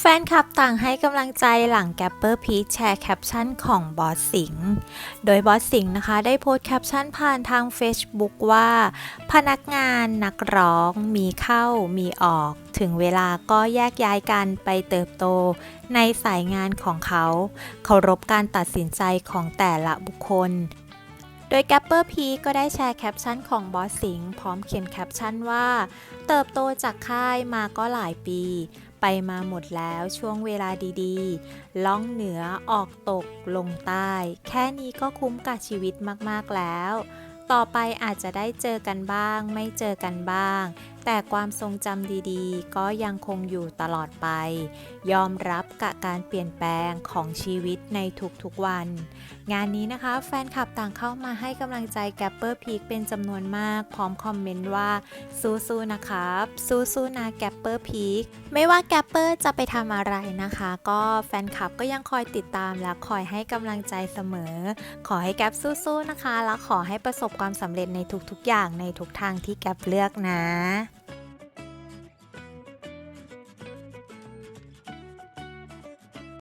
แฟนคลับต่างให้กำลังใจหลังแกปเปอร์พีชแชร์แคปชั่นของบอสสิงห์ โดยบอสสิงห์นะคะได้โพสต์แคปชั่นผ่านทาง Facebook ว่า พนักงานนักร้องมีเข้ามีออก ถึงเวลาก็แยกย้ายกันไปเติบโตในสายงานของเขา เคารพการตัดสินใจของแต่ละบุคคลโดยแกปเปอร์พีก็ได้แชร์แคปชั่นของบอสสิงพร้อมเขียนแคปชั่นว่า เติบโตจากค่ายมาก็หลายปี ไปมาหมดแล้วช่วงเวลาดีๆ ล่องเหนือออกตกลงใต้ แค่นี้ก็คุ้มกับชีวิตมากๆแล้ว ต่อไปอาจจะได้เจอกันบ้าง ไม่เจอกันบ้าง แต่ความทรงจำดีๆ ก็ยังคงอยู่ตลอดไป ยอมรับกับการเปลี่ยนแปลงของชีวิตในทุกๆวัน งานนี้นะคะ แฟนคลับต่างเข้ามาให้กำลังใจแกปเปอร์พีคเป็นจำนวนมาก พร้อมคอมเมนต์ว่าสู้ๆนะครับ สู้ๆนะแกปเปอร์พีคไม่ว่าแกปเปอร์จะไปทำอะไรนะคะ ก็แฟนคลับก็ยังคอยติดตามและคอยให้กำลังใจเสมอ ขอให้แกปสู้ๆนะคะ และขอให้ประสบความสำเร็จในทุกๆอย่างในทุกทางที่แกปเลือกนะ